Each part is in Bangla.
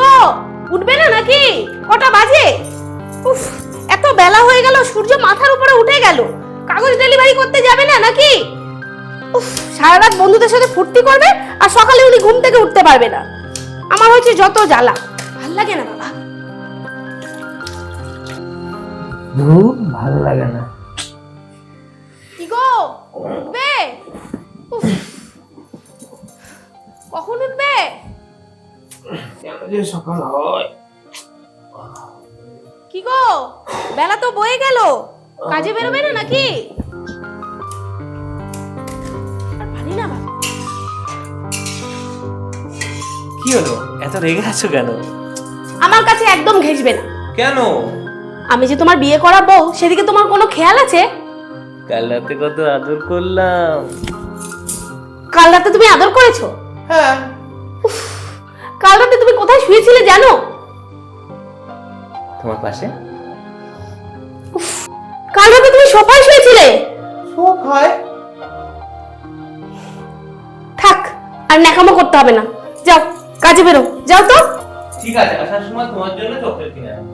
গো উঠবে না নাকি? কটা বাজে? উফ এত বেলা হয়ে গেল সূর্য মাথার উপরে উঠে গেল। কাগজ ডেলিভারি করতে যাবে না নাকি? উফ সারা রাত বন্ধুদের সাথে ফুর্তি করবে আর সকালে উনি ঘুম থেকে উঠতে পারবে না। আমার হচ্ছে যত জ্বালা। ভালো লাগে না বাবা। ধুর ভালো লাগে না। কি গো উঠবে? উফ, কখন উঠবে? যে সকাল হয়। কি গো? বেলা তো বয়ে গেল। কাজে বেরোবে না নাকি? কি হলো? এত রেগে আছো কেন? আমার কাছে একদম ঘেসবে না। কেন? আমি যে তোমার বিয়ে করা বউ সেদিকে তোমার কোনো খেয়াল আছে? কাল রাতে কত আদর করলাম। কাল রাতে তুমি আদর করেছ? হ্যাঁ। কাল রাতে তুমি কোথায় শুয়েছিলে জানো? তোমার পাশে? কাল রাতে তুমি সোফায় শুয়েছিলে? সোফায়? থাক আর ন্যাকামো করতে হবে না। যাও কাজে বেরো। যাও তো। ঠিক আছে আসার সময় তোমার জন্য চকলেট কিনে আনব।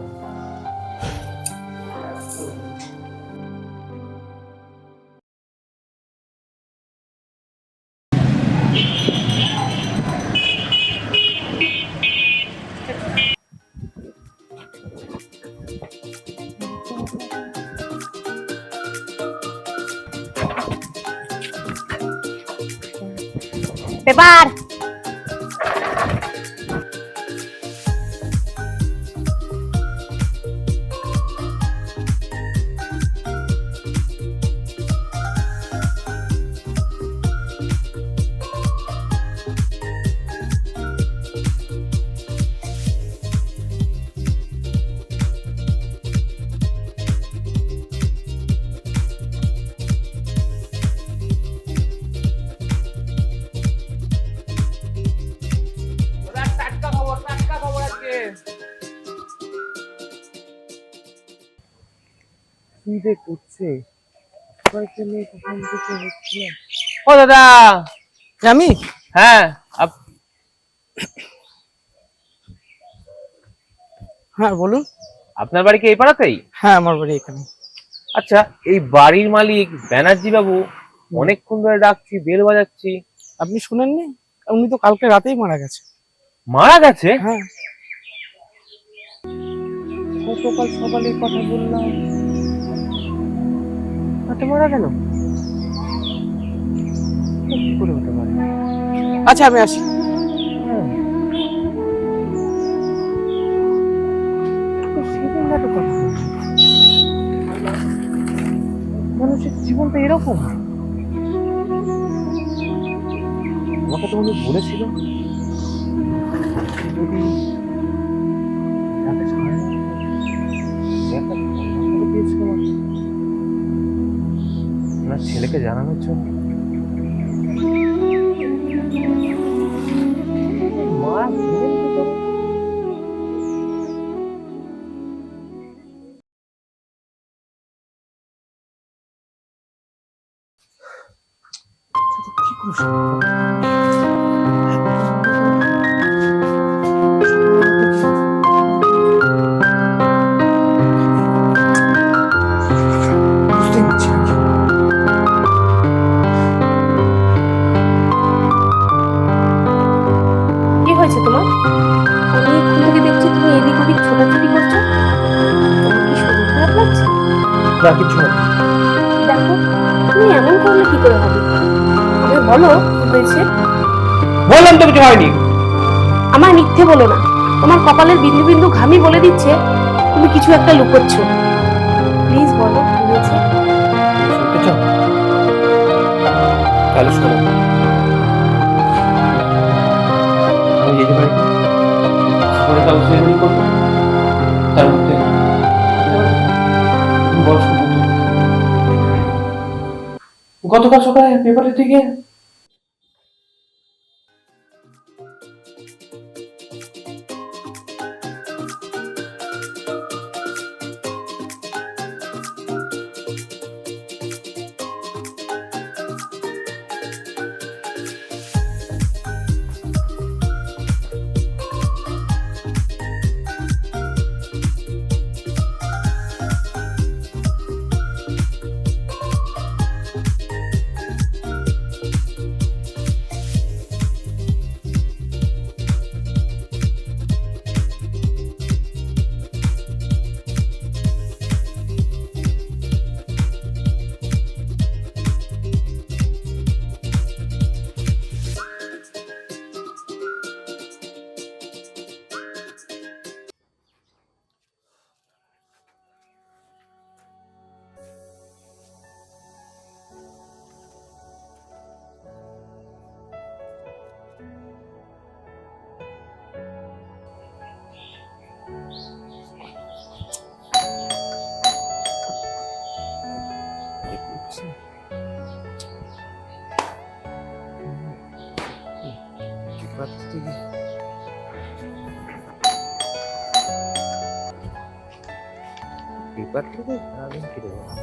পেপার কি যে করছে? ও দাদা! আমি? হ্যাঁ হ্যাঁ বলুন। আপনার বাড়ি কি এই পাড়াতেই? হ্যাঁ আমার বাড়ি এখানে আচ্ছা এই বাড়ির মালিক ব্যানার্জি বাবু অনেকক্ষণ ধরে ডাকছি বেল বাজাচ্ছি। আপনি শুনেননি? উনি তো কালকে রাতেই মারা গেছে। মারা গেছে? হ্যাঁ। গতকাল সকালে কথা বললাম। তাতে মারা গেল কি করে হতে পারে? আচ্ছা আমি আসি। হ্যাঁ। মানুষের জীবনটা এরকম। আমাকে তো উনি বলেছিল যদি ছেলেকে জানানোর জন্য? না কিছু দেখো তুমি এমন করলে কি করে হবে? বলো কি হয়েছে। বললাম তো কিছু হয়নি। আমার মিথ্যে বলো না। তোমার কপালের বিন্দু বিন্দু ঘামি বলে দিচ্ছে তুমি কিছু একটা লুকোচ্ছ। প্লিজ বলো কি হয়েছে। তাহলে শোনো গতকাল সকাল পেপারের থেকে পেপার থেকে পেপার থেকে সারাদিন কেটে যাবে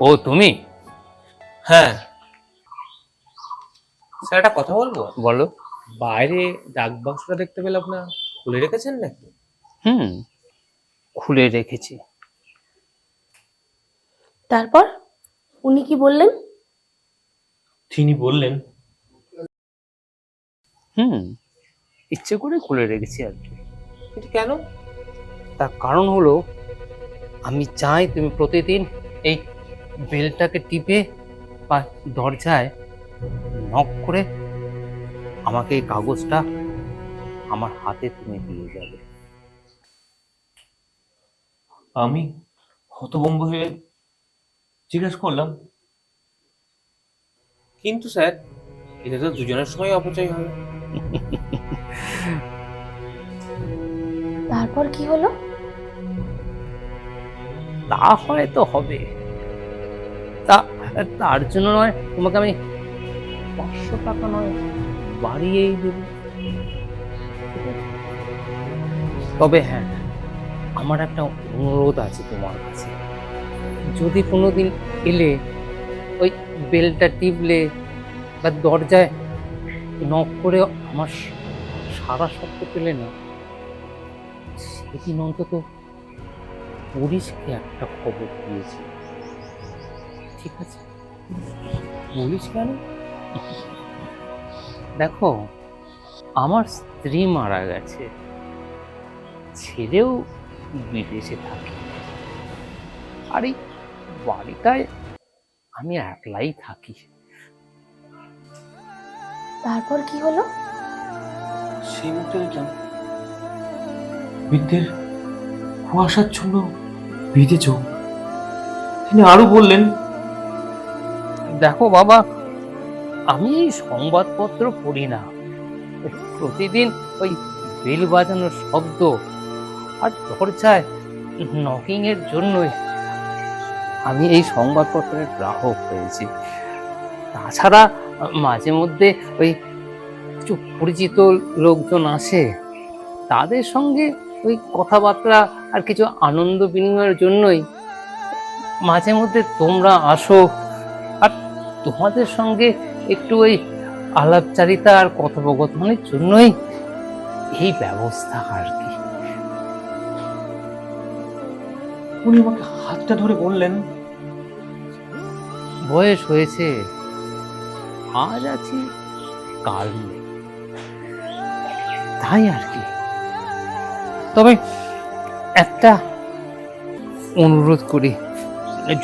ও তুমি হ্যাঁ স্যার একটা কথা বলব? বলো। বাইরে ডাক বাক্সটা দেখতে পেলে আপনার খুলে রেখেছেন নাকি? হুম খুলে রেখেছি। তারপর? উনি কি বললেন? তিনি বললেন হুম ইচ্ছে করে খুলে রেখেছি আর কি। কিন্তু কেন? তার কারণ হলো আমি চাই তুমি প্রতিদিন এই বেলটাকে টিপে বা দরজায় নক করে আমাকে এই কাগজটা আমার হাতে তুমি দিয়ে যাবে। আমি হতভম্ব হয়ে জিজ্ঞেস করলাম। কিন্তু স্যার এটা তো দুজনের সময় অপচয় হবে তারপর কি হলো? তা হয় তো হবে। তা তার জন্য নয় তোমাকে আমি পাঁচশো টাকা নয়, বাড়িয়েই দেব। তবে হ্যাঁ আমার একটা অনুরোধ আছে তোমার কাছে। যদি কোনো দিন এলে ওই বেলটা টিপলে বা দরজায় নক করে আমার সারা শব্দ পেলে না সেদিন অন্তত পুলিশকে একটা খবর দিয়েছি। ঠিক আছে? পুলিশ কেন? দেখো আমার স্ত্রী মারা গেছে ছেলেও বিদেশে থাকে। আর এই বাড়িটায় আমি একলাই থাকি। তারপর কি হলো? সেই মুহূর্তে দেখলাম বৃদ্ধের কুয়াশাচ্ছন্ন ভিজে চোখ। তিনি আরও বললেন দেখো বাবা আমি সংবাদপত্র পড়ি না। প্রতিদিন ওই বেল বাজানোর শব্দ আর দরজায় নকিং এর জন্যই আমি এই সংবাদপত্রের গ্রাহক হয়েছি। তাছাড়া মাঝে মধ্যে ওই কিছু পরিচিত লোকজন আসে। তাদের সঙ্গে ওই কথাবার্তা আর কিছু আনন্দ বিনিময়ের জন্যই মাঝে মধ্যে তোমরা আসো। তোমাদের সঙ্গে একটু ওই আলাপচারিতা আর কথোপকথনের জন্যই এই ব্যবস্থা আর কি। উনি আমাকে হাতটা ধরে বললেন। বয়স হয়েছে। আজ আছি কাল নেই। তাই আর কি। তবে একটা অনুরোধ করি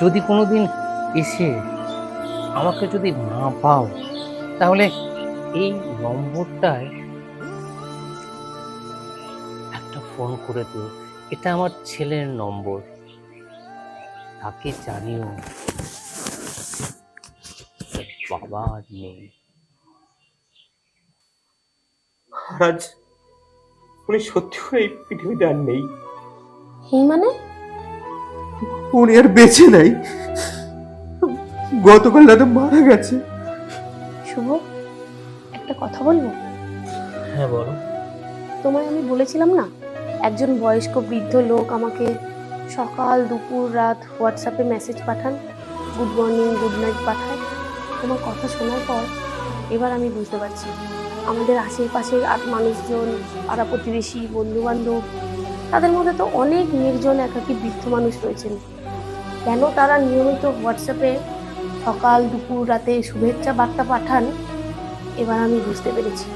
যদি কোনোদিন এসে আমাকে যদি না পাও তাহলে এই নম্বরটায় একটা ফোন করে দিও। এটা আমার ছেলের নম্বর। তাকে জানিও। বাবা আর নেই। আজ উনি সত্যি করে এই পৃথিবীতে আর নেই। হি মানে? উনি আর বেঁচে নাই। গতকাল রাতে মারা গেছে। শুভ একটা কথা বলব? হ্যাঁ বলো। তোমায় আমি বলেছিলাম না একজন বয়স্ক বৃদ্ধ লোক আমাকে সকাল দুপুর রাত হোয়াটসঅ্যাপে মেসেজ পাঠান গুড মর্নিং গুড নাইট পাঠায় তোমার কথা শোনার পর এবার আমি বুঝতে পারছি আমাদের আশেপাশে আর মানুষজন পাড়া প্রতিবেশী বন্ধু বান্ধব তাদের মধ্যে তো অনেক নির্জন একাকী বৃদ্ধ মানুষ রয়েছেন। কেন তারা নিয়মিত হোয়াটসঅ্যাপে সকাল দুপুর রাতে শুভেচ্ছা বার্তা পাঠান এবার আমি বুঝতে পেরেছি।